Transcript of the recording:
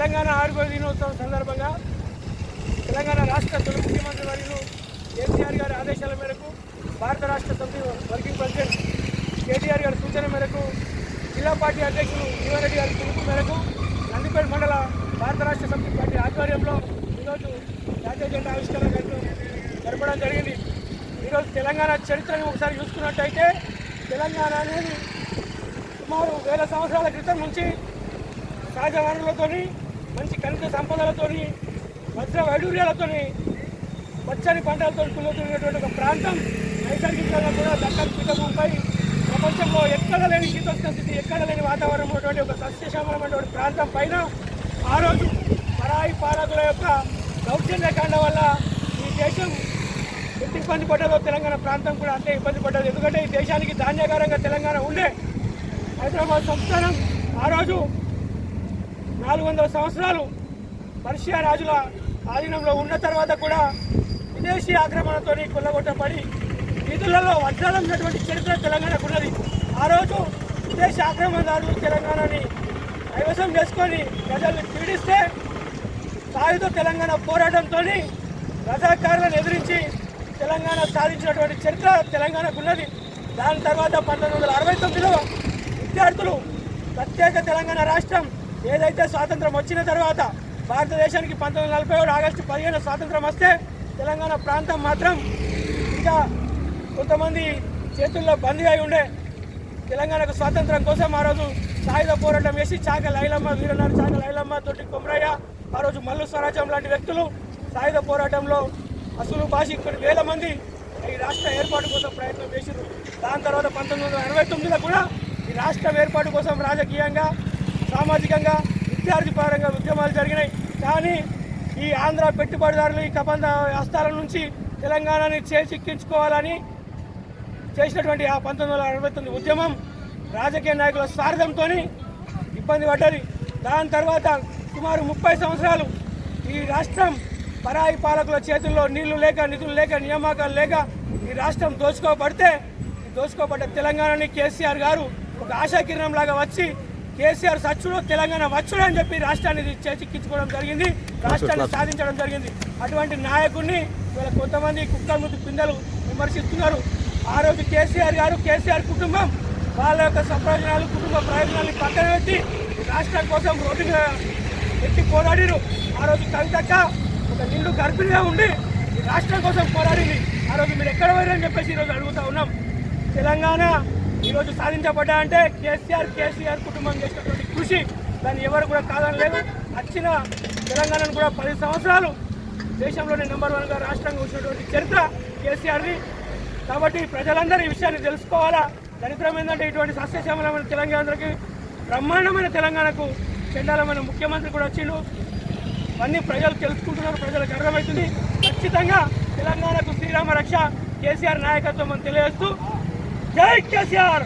దినోత్సవం సందర్భంగా తెలంగాణ రాష్ట్ర తొలి ముఖ్యమంత్రి వర్యులు కేసీఆర్ గారి ఆదేశాల మేరకు భారత రాష్ట్ర సమితి వర్కింగ్ ప్రెసిడెంట్ కేటీఆర్ గారి సూచన మేరకు జిల్లా పార్టీ అధ్యక్షులు జీవారెడ్డి గారి పిలుపు మేరకు నందిపేట మండల భారత రాష్ట్ర సమితి పార్టీ ఆధ్వర్యంలో ఈరోజు జాతీయ జెండా ఆవిష్కరణ జరపడం జరిగింది. ఈరోజు తెలంగాణ చరిత్రను ఒకసారి చూసుకున్నట్టయితే తెలంగాణ అనేది సుమారు వేల సంవత్సరాల క్రితం నుంచి సహజ వనరులతోని మంచి ఖనిజ సంపదలతోని వజ్ర వైడూర్యాలతోని పచ్చని పంటలతో కుల్లుతున్నటువంటి ఒక ప్రాంతం నైసర్గికంగా కూడా దక్కన్ పీఠభూమిపై ప్రపంచంలో ఎక్కడ లేని శీతోష్ణ స్థితి ఎక్కడ లేని వాతావరణం ఉన్నటువంటి ఒక సస్యశ్యామలమైనటువంటి ప్రాంతం పైన ఆ రోజు పరాయి పాలకుల యొక్క దౌర్జన్యకాండ వల్ల ఈ దేశం ఎంత ఇబ్బంది పడ్డదో తెలంగాణ ప్రాంతం కూడా అంతే ఇబ్బంది పడ్డది. ఎందుకంటే ఈ దేశానికి ధాన్యాగారంగా తెలంగాణ ఉండే హైదరాబాద్ సంస్థానం ఆ రోజు నాలుగు వందల సంవత్సరాలు పర్షియా రాజుల ఆధీనంలో ఉన్న తర్వాత కూడా విదేశీ ఆక్రమణతో కొల్లగొట్టబడి నిధులలో వజ్రాలైనటువంటి ఉన్నటువంటి చరిత్ర తెలంగాణకు ఉన్నది. ఆ రోజు విదేశీ ఆక్రమణదారులు తెలంగాణని కైవసం చేసుకొని ప్రజల్ని పీడిస్తే సాయుధ తెలంగాణ పోరాటంతో రజాకారులను ఎదిరించి తెలంగాణ సాధించినటువంటి చరిత్ర తెలంగాణకు ఉన్నది. దాని తర్వాత పంతొమ్మిది వందల అరవై తొమ్మిదిలో విద్యార్థులు ప్రత్యేక తెలంగాణ రాష్ట్రం ఏదైతే స్వాతంత్రం వచ్చిన తర్వాత భారతదేశానికి పంతొమ్మిది నలభై ఏడు ఆగస్టు పదిహేను స్వాతంత్రం వస్తే తెలంగాణ ప్రాంతం మాత్రం ఇంకా కొంతమంది చేతుల్లో బందీ అయి ఉండే. తెలంగాణకు స్వాతంత్రం కోసం ఆ రోజు సాయుధ పోరాటం చేసి చాక లైలమ్మ వీరనారు చాక లైలమ్మ తోటి కొమరయ్య ఆ రోజు మల్లు స్వరాజ్యం లాంటి వ్యక్తులు సాయుధ పోరాటంలో అసలు భాష కొన్ని వేల మంది ఈ రాష్ట్ర ఏర్పాటు కోసం ప్రయత్నం చేశారు దాని తర్వాత పంతొమ్మిది వందల అరవై తొమ్మిదిలో కూడా ఈ రాష్ట్రం ఏర్పాటు కోసం రాజకీయంగా సామాజికంగా విద్యార్థి పరంగా ఉద్యమాలు జరిగినాయి. కానీ ఈ ఆంధ్ర పెట్టుబడిదారులు ఈ కబంధ హస్తాల నుంచి తెలంగాణని చేజిక్కించుకోవాలని చేసినటువంటి ఆ పంతొమ్మిది వందల అరవై తొమ్మిది ఉద్యమం రాజకీయ నాయకుల స్వార్థంతో ఇబ్బంది పడ్డది. దాని తర్వాత సుమారు ముప్పై సంవత్సరాలు ఈ రాష్ట్రం పరాయి పాలకుల చేతుల్లో నీళ్ళు లేక నిధులు లేక నియామకాలు లేక ఈ రాష్ట్రం దోచుకోబడితే దోచుకోబడ్డ తెలంగాణని కేసీఆర్ గారు ఒక ఆశాకిరణం లాగా వచ్చి కేసీఆర్ సచ్చుడు తెలంగాణ వచ్చుడు అని చెప్పి రాష్ట్రాన్ని చేచిక్కించుకోవడం జరిగింది. రాష్ట్రాన్ని సాధించడం జరిగింది. అటువంటి నాయకుడిని వీళ్ళ కొంతమంది కుక్కల ముందు పిందెలు విమర్శిస్తున్నారు. ఆ రోజు కేసీఆర్ గారు కేసీఆర్ కుటుంబం వాళ్ళ యొక్క సంప్రయోజనాలు కుటుంబ ప్రయోజనాలు పక్కన పెట్టి రాష్ట్రం కోసం రోడ్డు ఎత్తి పోరాడిరు. ఆ రోజు కవితక్క ఒక నిండు గర్భిణిగా ఉండి రాష్ట్రం కోసం పోరాడింది. ఆ రోజు మీరు ఎక్కడ పోయారని చెప్పేసి ఈరోజు అడుగుతా ఉన్నాం. తెలంగాణ ఈరోజు సాధించబడ్డా అంటే కేసీఆర్ కేసీఆర్ కుటుంబం చేసినటువంటి కృషి. దాన్ని ఎవరు కూడా కాదని లేదు వచ్చిన తెలంగాణను కూడా పది సంవత్సరాలు దేశంలోనే నెంబర్ వన్గా రాష్ట్రంగా వచ్చినటువంటి చరిత్ర కేసీఆర్ది. కాబట్టి ప్రజలందరూ ఈ విషయాన్ని తెలుసుకోవాలా? దరిద్రం ఏంటంటే ఇటువంటి సస్యశ్యామలమైన తెలంగాణకి బ్రహ్మాండమైన తెలంగాణకు చెండాలమైన ముఖ్యమంత్రి కూడా వచ్చిండు. అన్ని ప్రజలు తెలుసుకుంటున్నారు ప్రజలకు అర్థమవుతుంది. ఖచ్చితంగా తెలంగాణకు శ్రీరామ రక్ష కేసీఆర్ నాయకత్వం అని తెలియజేస్తూ జై కేసీఆర్!